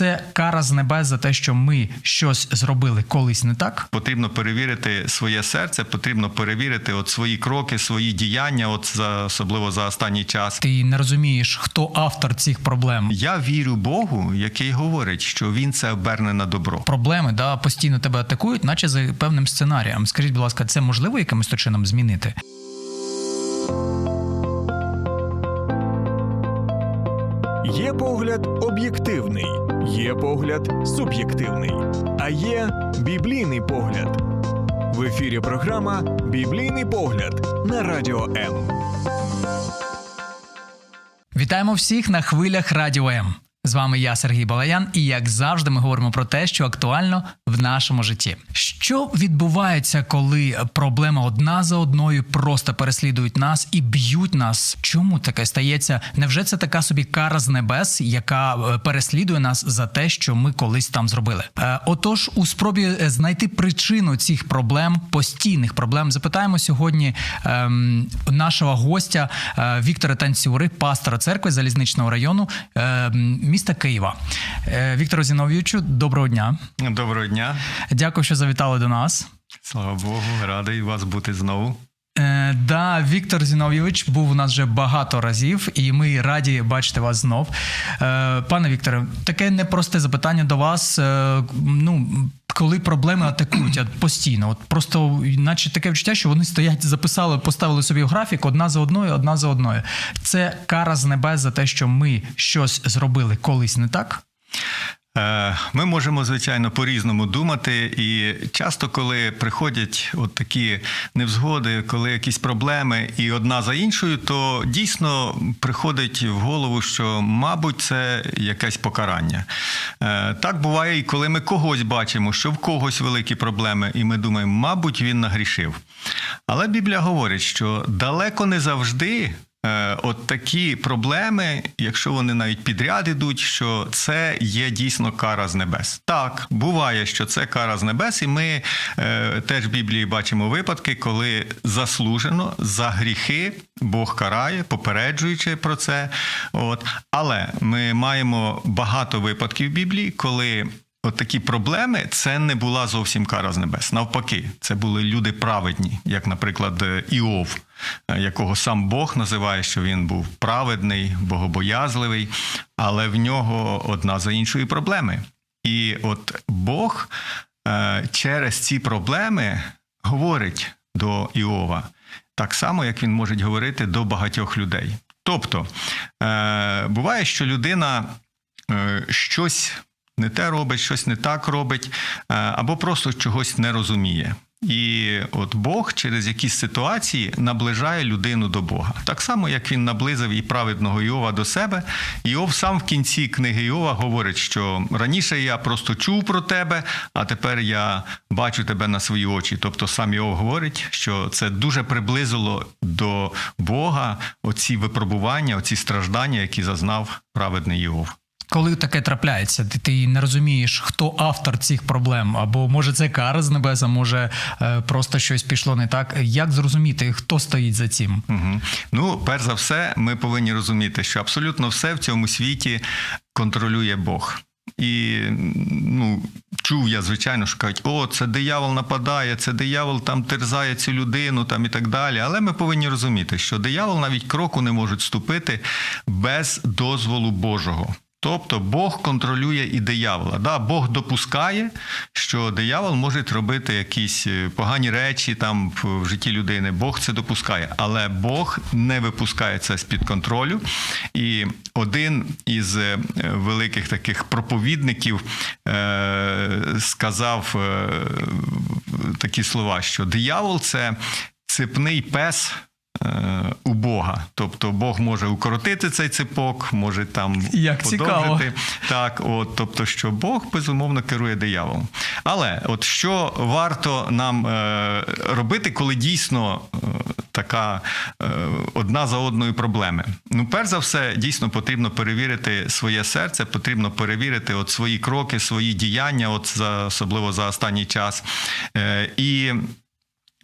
Це кара з небес за те, що ми щось зробили колись не так. Потрібно перевірити своє серце, потрібно перевірити от свої кроки, свої діяння, от за особливо за останній час. Ти не розумієш, хто автор цих проблем. Я вірю Богу, який говорить, що він це оберне на добро. Проблеми да постійно тебе атакують, наче за певним сценарієм. Скажіть, будь ласка, це можливо якимось чином змінити? Є погляд об'єктивний, є погляд суб'єктивний, а є біблійний погляд. В ефірі програма Біблійний погляд на радіо М. Вітаємо всіх на хвилях Радіо М. З вами я, Сергій Балаян, і як завжди, ми говоримо про те, що актуально в нашому житті. Що відбувається, коли проблеми одна за одною просто переслідують нас і б'ють нас? Чому таке стається? Невже це така собі кара з небес, яка е, переслідує нас за те, що ми колись там зробили? Е, Отож, у спробі е, знайти причину цих проблем, постійних проблем, запитаємо сьогодні ем, нашого гостя е, Віктора Танцюри, пастора церкви залізничного району е, міста Києва. Е, Віктору Зіновійовичу, доброго дня. Доброго дня, Дякую, що завітали до нас. слава Богу, радий вас бути знову. Е, да, Віктор Зіновійович був у нас вже багато разів, і ми раді бачити вас знов. Е, пане Вікторе, таке непросте запитання до вас. Е, ну, коли проблеми атакують от постійно, от просто, наче таке відчуття, що вони стоять, записали, поставили собі графік одна за одною, одна за одною. Це кара з небес за те, що ми щось зробили колись не так. Е, Ми можемо, звичайно, по-різному думати, і часто, коли приходять от такі невзгоди, коли якісь проблеми і одна за іншою, то дійсно приходить в голову, що, мабуть, це якесь покарання. Е, Так буває, і коли ми когось бачимо, що в когось великі проблеми, і ми думаємо, мабуть, він нагрішив. Але Біблія говорить, що далеко не завжди. Е, От такі проблеми, якщо вони навіть підряд ідуть, що це є дійсно кара з небес. Так, буває, що це кара з небес, і ми е, теж в Біблії бачимо випадки, коли заслужено за гріхи Бог карає, попереджуючи про це. От. Але ми маємо багато випадків в Біблії, коли От такі проблеми це не була зовсім кара з небес. Навпаки, це були люди праведні, як, наприклад, Іов, е, якого сам Бог називає, що він був праведний, богобоязливий, але в нього одна за іншою проблеми. І от Бог е, через ці проблеми говорить до Іова, так само, як він може говорити до багатьох людей. Тобто, е, буває, що людина е, щось не те робить, щось не так робить, е, або просто чогось не розуміє. І от Бог через якісь ситуації наближає людину до Бога. Так само, як він наблизив і праведного Іова до себе. Іов сам в кінці книги Іова говорить, що раніше я просто чув про тебе, а тепер я бачу тебе на свої очі. Тобто сам Іов говорить, що це дуже приблизило до Бога оці випробування, оці страждання, які зазнав праведний Іов. Коли таке трапляється, ти, ти не розумієш, хто автор цих проблем, або може це кара з небеса, може е, просто щось пішло не так. Як зрозуміти, хто стоїть за цим? Угу. Ну, перш за все, ми повинні розуміти, що абсолютно все в цьому світі контролює Бог. І ну, чув я, звичайно, що кажуть, о, це диявол нападає, це диявол там терзає цю людину там і так далі. Але ми повинні розуміти, що диявол навіть кроку не може ступити без дозволу Божого. Тобто Бог контролює і диявола. Да, Бог допускає, що диявол може робити якісь е, погані речі там в житті людини. Бог це допускає, але Бог не випускає це з-під контролю. І один із е, великих таких проповідників е, сказав е, такі слова, що диявол це цепний пес. Е, У Бога, тобто Бог може укоротити цей ципок, може там Як цікаво. Так, от, тобто, що Бог безумовно керує дияволом. Але от що варто нам е, робити, коли дійсно е, така е, одна за одною проблеми? Ну, перш за все, дійсно потрібно перевірити своє серце, потрібно перевірити от свої кроки, свої діяння, от за особливо за останній час. Е, і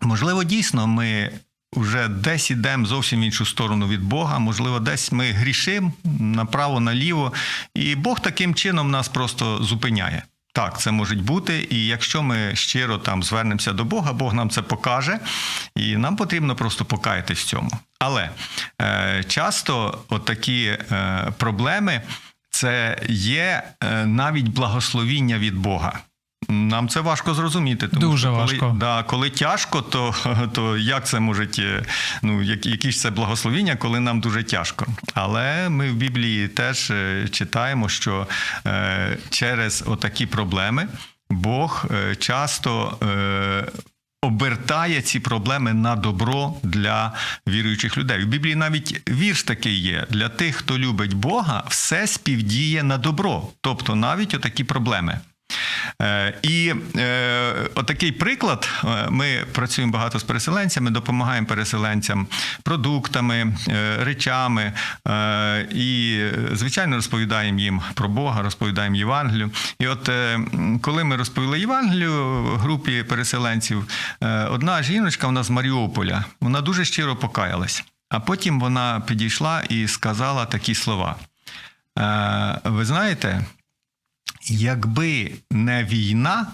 можливо, дійсно ми вже десь ідемо зовсім в іншу сторону від Бога. Можливо, десь ми грішимо направо, наліво, і Бог таким чином нас просто зупиняє. Так, це може бути, і якщо ми щиро там звернемося до Бога, Бог нам це покаже, і нам потрібно просто покаятись в цьому. Але е, часто отакі е, проблеми це є е, навіть благословіння від Бога. Нам це важко зрозуміти. Тому Дуже що коли, важко. Да, коли тяжко, то, то як це може, е, ну, які, які ж це благословіння, коли нам дуже тяжко. Але ми в Біблії теж е, читаємо, що е, через отакі проблеми Бог е, часто. Е, Обертає ці проблеми на добро для віруючих людей. У Біблії навіть вірш такий є: для тих, хто любить Бога, все співдіє на добро, тобто навіть отакі проблеми. Е, І е, отакий приклад: е, ми працюємо багато з переселенцями, допомагаємо переселенцям продуктами, речами і, звичайно, розповідаємо їм про Бога, розповідаємо Євангелію. І от коли ми розповіли Євангелію групі переселенців, одна жіночка, вона з Маріуполя, вона дуже щиро покаялась. А потім вона підійшла і сказала такі слова. Ви знаєте, якби не війна,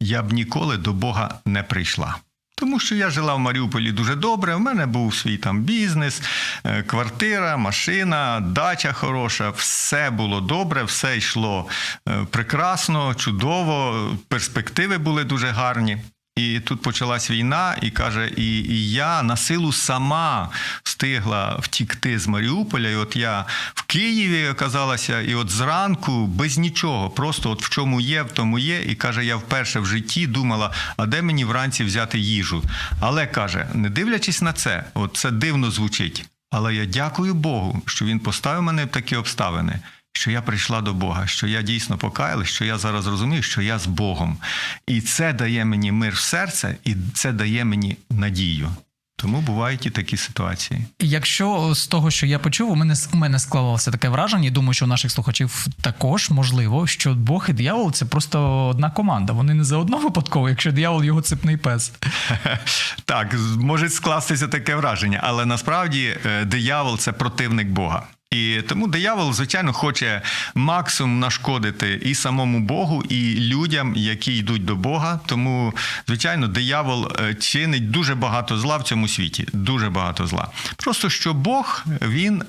я б ніколи до Бога не прийшла. Тому що я жила в Маріуполі дуже добре. У мене був свій там бізнес, е, квартира, машина, дача хороша. Все було добре, все йшло е, прекрасно, чудово. Перспективи були дуже гарні. І тут почалась війна, і каже, і, і я на силу сама встигла втікти з Маріуполя. І от я в Києві оказалася, і от зранку без нічого, просто от в чому є, в тому є. І каже, я вперше в житті думала, а де мені вранці взяти їжу? Але каже, не дивлячись на це, от це дивно звучить. Але я дякую Богу, що він поставив мене в такі обставини. Що я прийшла до Бога, що я дійсно покаялась, що я зараз розумію, що я з Богом. І це дає мені мир в серце, і це дає мені надію. Тому бувають і такі ситуації. Якщо з того, що я почув, у мене у мене склалося таке враження, і думаю, що у наших слухачів також можливо, що Бог і диявол це просто одна команда. Вони не заодно випадково, якщо диявол його цепний пес. Так, може скластися таке враження, але насправді е, диявол це противник Бога. І тому диявол, звичайно, хоче максимум нашкодити і самому Богу, і людям, які йдуть до Бога. Тому, звичайно, диявол е, чинить дуже багато зла в цьому світі. Дуже багато зла. Просто що Бог він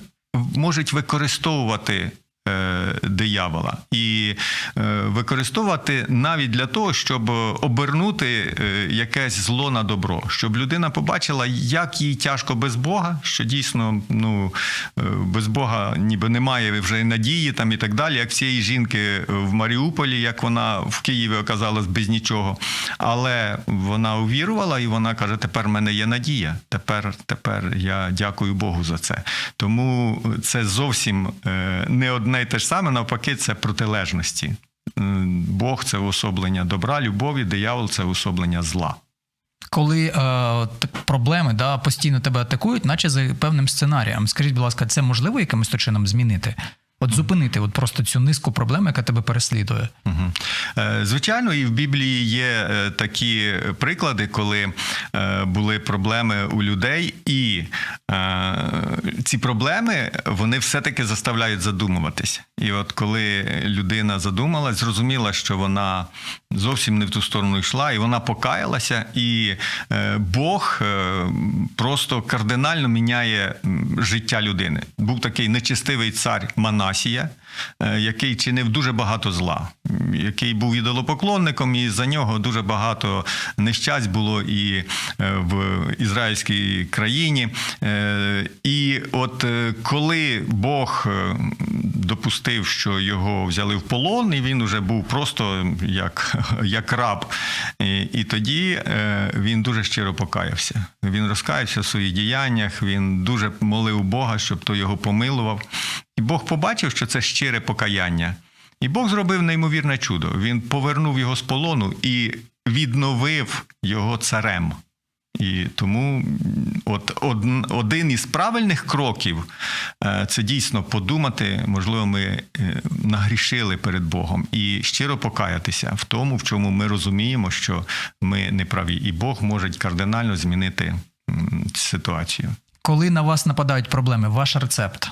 може використовувати. Е, Диявола і е, використовувати навіть для того, щоб обернути е, якесь зло на добро, щоб людина побачила, як їй тяжко без Бога, що дійсно ну без Бога ніби немає вже надії там і так далі, як всієї жінки в Маріуполі, як вона в Києві оказалась без нічого. Але вона увірувала, і вона каже: тепер в мене є надія. Тепер, тепер я дякую Богу за це. Тому це зовсім не одне й те ж саме, навпаки, це протилежності. Бог це уособлення добра, любові, диявол це особлення зла. Коли е, проблеми да, постійно тебе атакують, наче за певним сценарієм. Скажіть, будь ласка, це можливо якимось чином змінити? От зупинити от просто цю низку проблем, яка тебе переслідує. Е, Звичайно, і в Біблії є е, такі приклади, коли е, були проблеми у людей, і ці проблеми вони все-таки заставляють задумуватись. І от коли людина задумалась, зрозуміла, що вона зовсім не в ту сторону йшла, і вона покаялася, і е, Бог е, просто кардинально міняє життя людини. Був такий нечистивий цар Манасія, який чинив дуже багато зла, який був ідолопоклонником, і за нього дуже багато нещасть було і е, в ізраїльській країні. Е, І от е, коли Бог е, допустив, що його взяли в полон, і він вже був просто як, як раб. І, тоді е, він дуже щиро покаявся. Він розкаявся в своїх діяннях, він дуже молив Бога, щоб той його помилував. І Бог побачив, що це щире покаяння. І Бог зробив неймовірне чудо. Він повернув його з полону і відновив його царем. І тому от од- один із правильних кроків е, це дійсно подумати, можливо, ми е, нагрішили перед Богом і щиро покаятися в тому, в чому ми розуміємо, що ми не праві, і Бог може кардинально змінити ситуацію. Коли на вас нападають проблеми, ваш рецепт.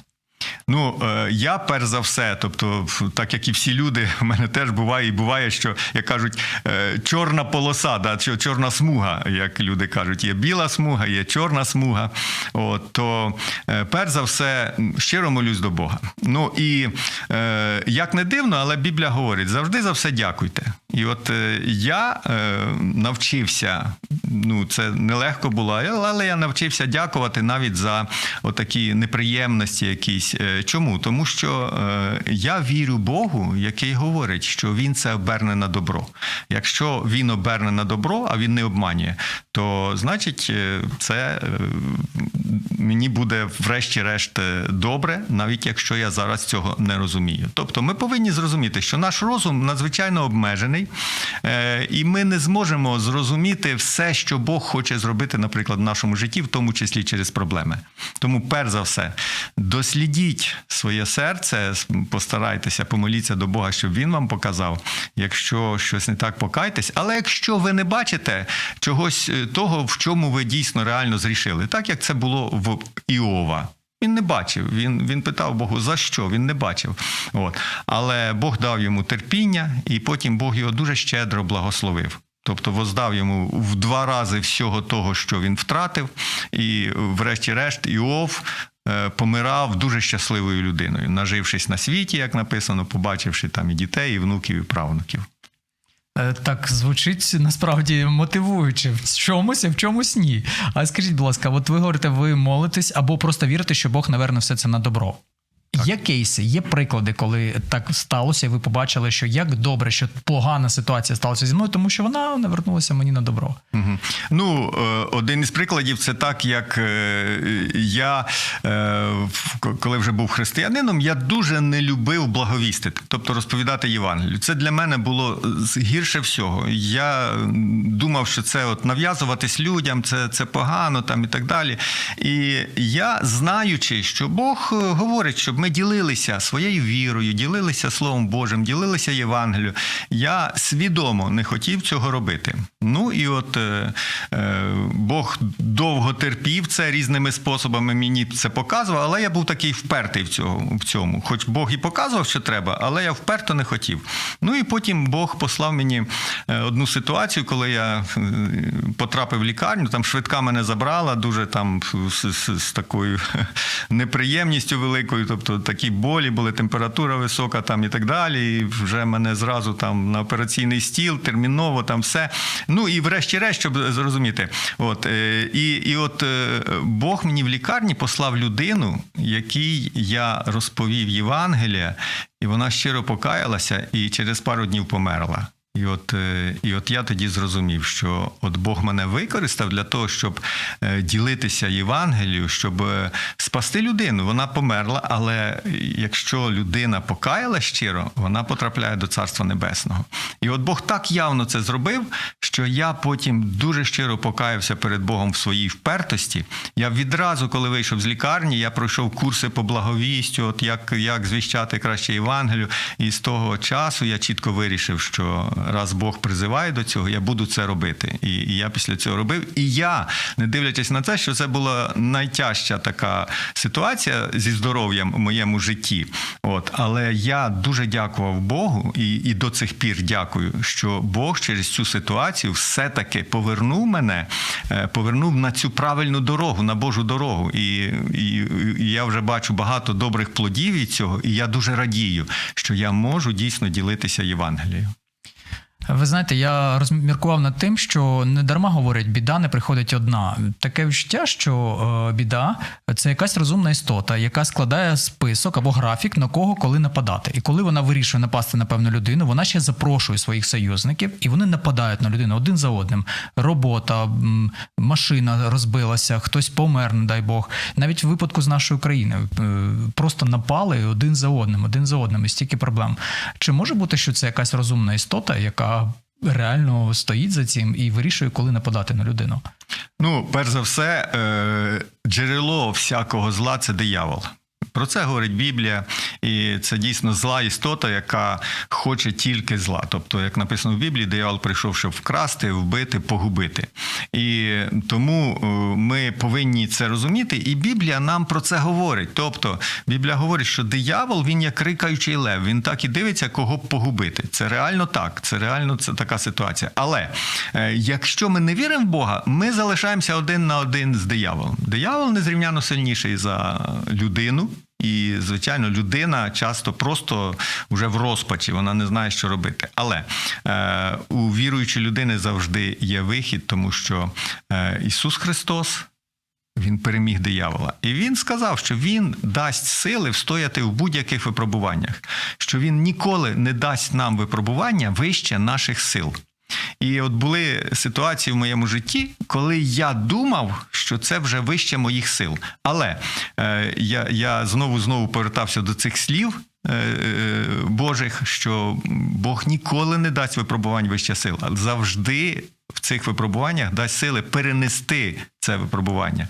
Ну, е, я перш за все, тобто, так як і всі люди, в мене теж буває і буває, що як кажуть, е, чорна полоса, да, чорна смуга, як люди кажуть, є біла смуга, є чорна смуга. От, то е, перш за все щиро молюсь до Бога. Ну і як не дивно, але Біблія говорить: завжди за все дякуйте. І от я навчився, ну це нелегко було, але я навчився дякувати навіть за отакі неприємності якісь. Чому? Тому що е, я вірю Богу, який говорить, що він це оберне на добро. Якщо він оберне на добро, а він не обманює, то значить е, це е, мені буде врешті-решт добре, навіть якщо я зараз цього не розумію. Тобто ми повинні зрозуміти, що наш розум надзвичайно обмежений, і ми не зможемо зрозуміти все, що Бог хоче зробити, наприклад, в нашому житті, в тому числі через проблеми. Тому, перш за все, дослідіть своє серце, постарайтеся, помоліться до Бога, щоб він вам показав. Якщо щось не так, покайтесь. Але якщо ви не бачите чогось е, того, в чому ви дійсно реально зрішили, так як це було в Іова. Він не бачив. Він, він питав Богу, за що? Він не бачив. От. Але Бог дав йому терпіння, і потім Бог його дуже щедро благословив. Тобто воздав йому в два рази всього того, що він втратив, і, врешті-решт, Іов помирав дуже щасливою людиною, нажившись на світі, як написано, побачивши там і дітей, і внуків, і правнуків. Е, Так звучить насправді мотивуюче в чомусь, а в чомусь ні. А скажіть, будь ласка, от ви говорите, ви молитесь або просто вірите, що Бог наверне все це на добро. Є кейси, є приклади, коли так сталося, і ви побачили, що як добре, що погана ситуація сталася зі мною, тому що вона навернулася мені на добро. Мгм. Ну, е, один із прикладів це так, як е, я, е, коли вже був християнином, я дуже не любив благовістити, тобто розповідати Євангелію. Це для мене було гірше всього. Я думав, що це от нав'язуватись людям, це, це погано там і так далі. І я, знаючи, що Бог говорить, щоб ми ділилися своєю вірою, ділилися Словом Божим, ділилися Євангелією, я свідомо не хотів цього робити. Ну і от е, е, Бог довго терпів це різними способами. Мені це показував, але я був такий впертий в цьому. В цьому. Хоч Бог і показував, що треба, але я вперто не хотів. Ну і потім Бог послав мені е, одну ситуацію, коли я е, потрапив в лікарню. Там швидка мене забрала, дуже там з, з, з такою неприємністю великою. Тобто такі болі були, температура висока там і так далі. І вже мене зразу там на операційний стіл, терміново там все. Ну і врешті-решт, щоб зрозуміти, от е, і, і от е, Бог мені в лікарні послав людину, якій я розповів Євангелія, і вона щиро покаялася і через пару днів померла. І от, е, і от я тоді зрозумів, що от Бог мене використав для того, щоб е, ділитися Євангелією, щоб е, спасти людину. Вона померла, але якщо людина покаяла щиро, вона потрапляє до Царства Небесного. І от Бог так явно це зробив, що я потім дуже щиро покаявся перед Богом в своїй впертості. Я відразу, коли вийшов з лікарні, я пройшов курси по благовістю, от як, як звіщати краще Євангелію. І з того часу я чітко вирішив, що раз Бог призиває до цього, я буду це робити. І, і я після цього робив. І я, не дивлячись на те, що це була найтяжча така ситуація зі здоров'ям в моєму житті. От, але я дуже дякував Богу і, і до цих пір дякую, що Бог через цю ситуацію все-таки повернув мене, е, повернув на цю правильну дорогу, на Божу дорогу. І, і, і я вже бачу багато добрих плодів від цього, і я дуже радію, що я можу дійсно ділитися Євангелією. Ви знаєте, я розміркував над тим, що не дарма говорять, біда не приходить одна. Таке відчуття, що е, біда це якась розумна істота, яка складає список або графік на кого коли нападати. І коли вона вирішує напасти на певну людину, вона ще запрошує своїх союзників, і вони нападають на людину один за одним. Робота, машина розбилася, хтось помер, не дай Бог. Навіть в випадку з нашою країною е, просто напали один за одним, один за одним, і стільки проблем. Чи може бути, що це якась розумна істота, яка реально стоїть за цим і вирішує, коли нападати на людину? Ну, перш за все, е, джерело всякого зла це диявол. Про це говорить Біблія, і це дійсно зла істота, яка хоче тільки зла. Тобто, як написано в Біблії, диявол прийшов, щоб вкрасти, вбити, погубити. І тому е, ми повинні це розуміти. І Біблія нам про це говорить. Тобто, Біблія говорить, що диявол він як рикаючий лев, він так і дивиться, кого погубити. Це реально так. Це реально це така ситуація. Але е, якщо ми не віримо в Бога, ми залишаємося один на один з дияволом. Диявол незрівняно сильніший за людину. І, звичайно, людина часто просто вже в розпачі, вона не знає, що робити. Але е, у віруючої людини завжди є вихід, тому що е, Ісус Христос. Він переміг диявола. І він сказав, що він дасть сили встояти в будь-яких випробуваннях, що він ніколи не дасть нам випробування вище наших сил. І от були ситуації в моєму житті, коли я думав, що це вже вище моїх сил. Але е, я, я знову знову повертався до цих слів. е, е, Божих, що Бог ніколи не дасть випробувань вище сил, а завжди в цих випробуваннях дасть сили перенести це випробування.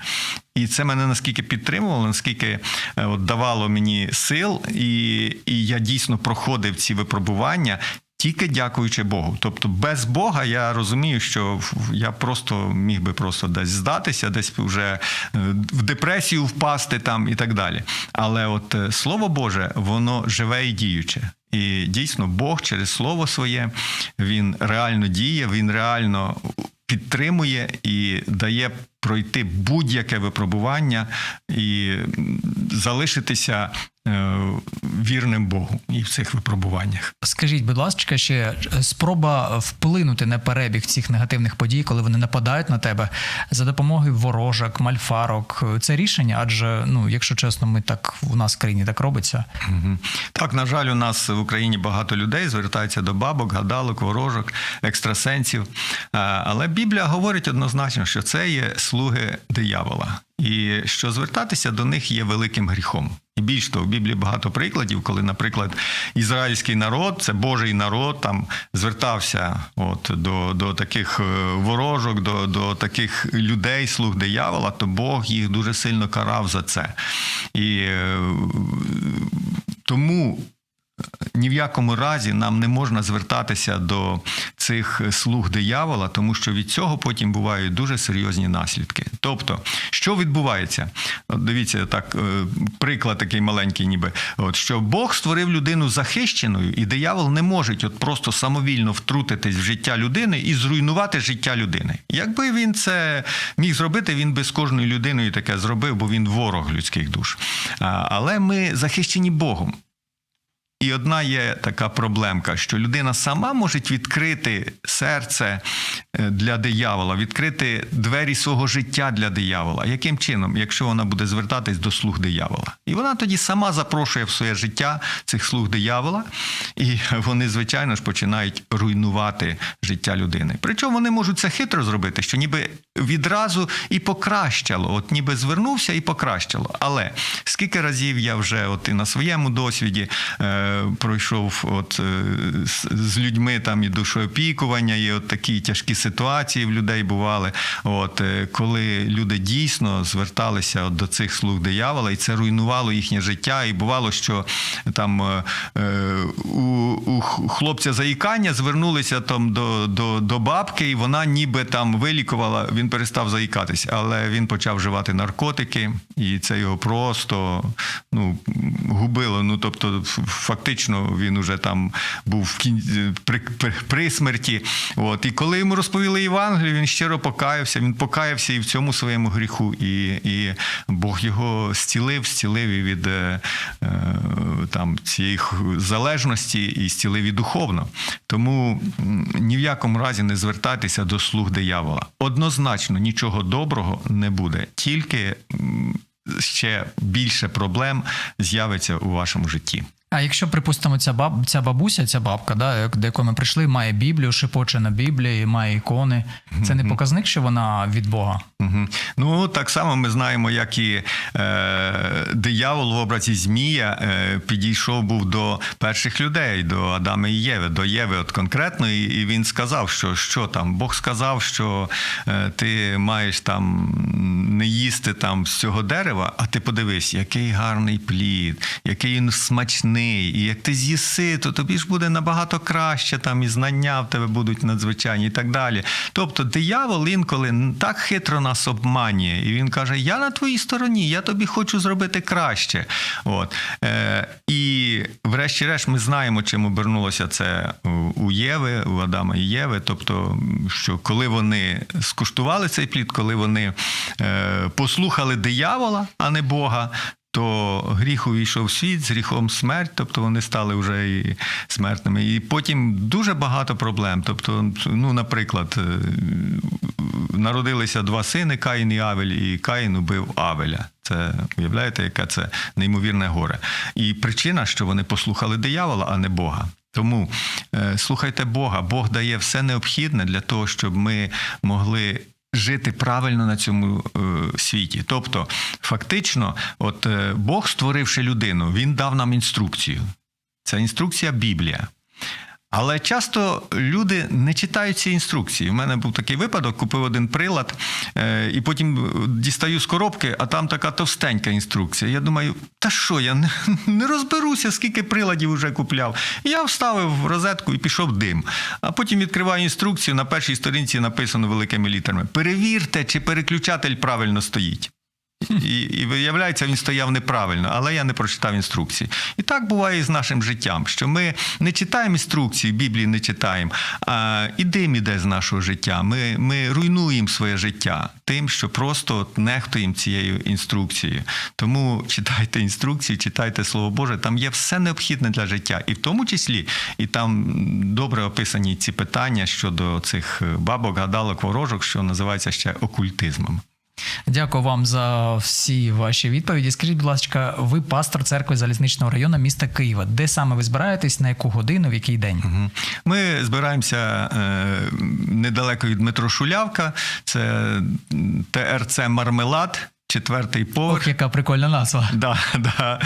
І це мене наскільки підтримувало, наскільки е, от, давало мені сил, і, і я дійсно проходив ці випробування. Тільки дякуючи Богу. Тобто без Бога я розумію, що я просто міг би просто десь здатися, десь вже е, в депресію впасти там і так далі. Але от е, Слово Боже, воно живе і діюче. І дійсно Бог через Слово своє він реально діє, він реально підтримує і дає пройти будь-яке випробування і залишитися вірним Богу і в цих випробуваннях. Скажіть, будь ласка, ще е, спроба вплинути на перебіг цих негативних подій, коли вони нападають на тебе за допомогою ворожок, мальфарок. Це рішення, адже ну, якщо чесно, ми так у нас в країні так робиться. Мгм. Так, на жаль, у нас в Україні багато людей звертаються до бабок, гадалок, ворожок, екстрасенсів. Але Біблія говорить однозначно, що це є слуги диявола, і що звертатися до них є великим гріхом. І більш того, в Біблії багато прикладів, коли, наприклад, ізраїльський народ, це Божий народ, там звертався от, до, до таких е, ворожок, до, до таких людей, слуг диявола, то Бог їх дуже сильно карав за це. І е, тому ні в якому разі нам не можна звертатися до цих слуг диявола, тому що від цього потім бувають дуже серйозні наслідки. Тобто, що відбувається? От дивіться, так, е, приклад такий маленький, ніби от що Бог створив людину захищеною, і диявол не може от просто самовільно втрутитись в життя людини і зруйнувати життя людини. Якби він це міг зробити, він би з кожною людиною таке зробив, бо він ворог людських душ. Але ми захищені Богом. Одна є така проблемка, що людина сама може відкрити серце е, для диявола, відкрити двері свого життя для диявола. Яким чином, якщо вона буде звертатись до слуг диявола? І вона тоді сама запрошує в своє життя цих слуг диявола, і вони, звичайно ж, починають руйнувати життя людини. Причому вони можуть це хитро зробити, що ніби відразу і покращало, от ніби звернувся і покращало. Але скільки разів я вже от і на своєму досвіді е, пройшов от, е, з, людьми там і душоопікування, і от такі тяжкі ситуації в людей бували. От, е, коли люди дійсно зверталися от до цих слуг диявола, і це руйнувало їхнє життя. І бувало, що там е, у, у хлопця заїкання звернулися там до, до, до бабки, і вона ніби там вилікувала, він перестав заїкатись, але він почав вживати наркотики, і це його просто ну, губило. Ну, тобто, ф- фактично він уже там був в кін... при, при смерті. От. І коли йому розповіли Євангелію, він щиро покаявся, він покаявся і в цьому своєму гріху. І, і Бог його зцілив, зцілив і від е, е, там, цієї залежності і зцілив і духовно. Тому ні в якому разі не звертайтеся до слуг диявола. Однозначно нічого доброго не буде, тільки ще більше проблем з'явиться у вашому житті. А якщо, припустимо, ця баб, ця бабуся, ця бабка, да, до якої ми прийшли, має Біблію, шепоче на Біблії, має ікони. Це не показник, що вона від Бога. Угу. Ну так само ми знаємо, як і е, диявол в образі Змія е, підійшов був до перших людей, до Адама і Єви, до Єви, от конкретно, і, і він сказав, що що там. Бог сказав, що е, ти маєш там не їсти там з цього дерева, а ти подивись, який гарний плід, який він смачний, і як ти з'їси, то тобі ж буде набагато краще, там і знання в тебе будуть надзвичайні і так далі. Тобто диявол інколи так хитро нас обманює, і він каже: Я на твоїй стороні, я тобі хочу зробити краще. От. Е, і врешті-решт ми знаємо, чим обернулося це у Єви, у Адама і Єви. Тобто, що коли вони скуштували цей плід, коли вони е, послухали диявола, а не Бога. То гріх увійшов в світ з гріхом смерть, тобто вони стали вже і смертними. І потім дуже багато проблем. Тобто, ну, наприклад, е, народилися два сини Каїн і Авель, і Каїн убив Авеля. Це уявляєте, яке це неймовірне горе. І причина, що вони послухали диявола, а не Бога. Тому е, слухайте Бога. Бог дає все необхідне для того, щоб ми могли. Жити правильно на цьому е, світі. Тобто, фактично, от е, Бог, створивши людину, він дав нам інструкцію. Це інструкція Біблія. Але часто люди не читають ці інструкції. У мене був такий випадок, купив один прилад, е, і потім дістаю з коробки, а там така товстенька інструкція. Я думаю, та що, я не, не розберуся, скільки приладів вже купляв. Я вставив розетку і пішов дим. А потім відкриваю інструкцію. На першій сторінці написано великими літерами: перевірте, чи переключатель правильно стоїть. І, і виявляється, він стояв неправильно, але я не прочитав інструкції. І так буває і з нашим життям, що ми не читаємо інструкції, Біблії не читаємо, а і дим іде з нашого життя. Ми, ми руйнуємо своє життя тим, що просто нехтуємо цією інструкцією. Тому читайте інструкції, читайте Слово Боже, там є все необхідне для життя, і в тому числі, і там добре описані ці питання щодо цих бабок, гадалок, ворожок, що називається ще окультизмом. Дякую вам за всі ваші відповіді. Скажіть, будь ласка, ви пастор церкви залізничного району міста Києва. Де саме ви збираєтесь, на яку годину, в який день? Ми збираємося е, недалеко від метро Шулявка. Це ТРЦ Мармелад, четвертий поверх. Ох, яка прикольна назва. Да, да.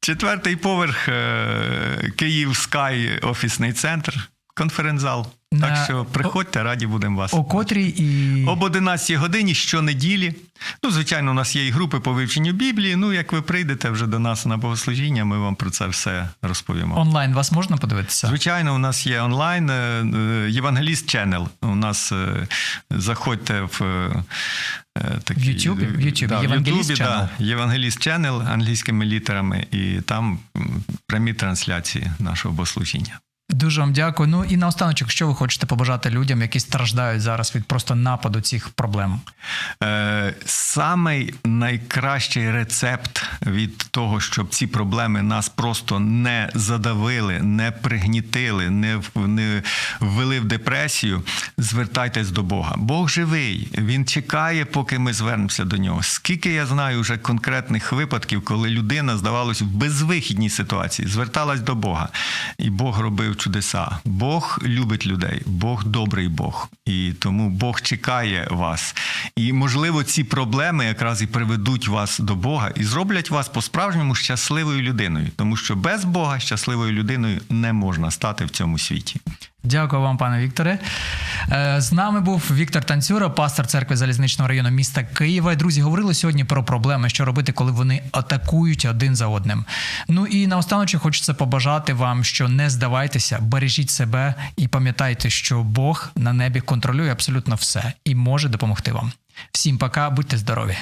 Четвертий поверх е, Київ Скай офісний центр, конференц-зал. Так що приходьте, раді будемо вас. О котрій і Об 11 годині щонеділі. Ну, звичайно, у нас є і групи по вивченню Біблії. Ну, як ви прийдете вже до нас на богослужіння, ми вам про це все розповімо. онлайн вас можна подивитися? Звичайно, у нас є онлайн е, е, Євангеліст Channel. У нас е, заходьте в такий, В Ютубі? В Ютубі. Да, Євангеліст Ютубі, Channel. да, Євангеліст Channel англійськими літерами, і там прямі трансляції нашого богослужіння. Дуже вам дякую. Ну і наостаночок, що ви хочете побажати людям, які страждають зараз від просто нападу цих проблем? Е, самий найкращий рецепт від того, щоб ці проблеми нас просто не задавили, не пригнітили, не, не ввели в депресію. Звертайтесь до Бога. Бог живий, він чекає, поки ми звернемося до нього. Скільки я знаю вже конкретних випадків, коли людина, здавалось, в безвихідній ситуації зверталась до Бога, і Бог робив чудеса. Бог любить людей, Бог добрий Бог, і тому Бог чекає вас. І можливо, ці проблеми якраз і приведуть вас до Бога і зроблять вас по-справжньому щасливою людиною, тому що без Бога щасливою людиною не можна стати в цьому світі. Дякую вам, пане Вікторе. Е, З нами був Віктор Танцюра, пастор церкви залізничного району міста Києва. Друзі, говорили сьогодні про проблеми, що робити, коли вони атакують один за одним. Ну і наостаночок хочеться побажати вам, що не здавайтеся, бережіть себе і пам'ятайте, що Бог на небі контролює абсолютно все і може допомогти вам. Всім пока, будьте здорові!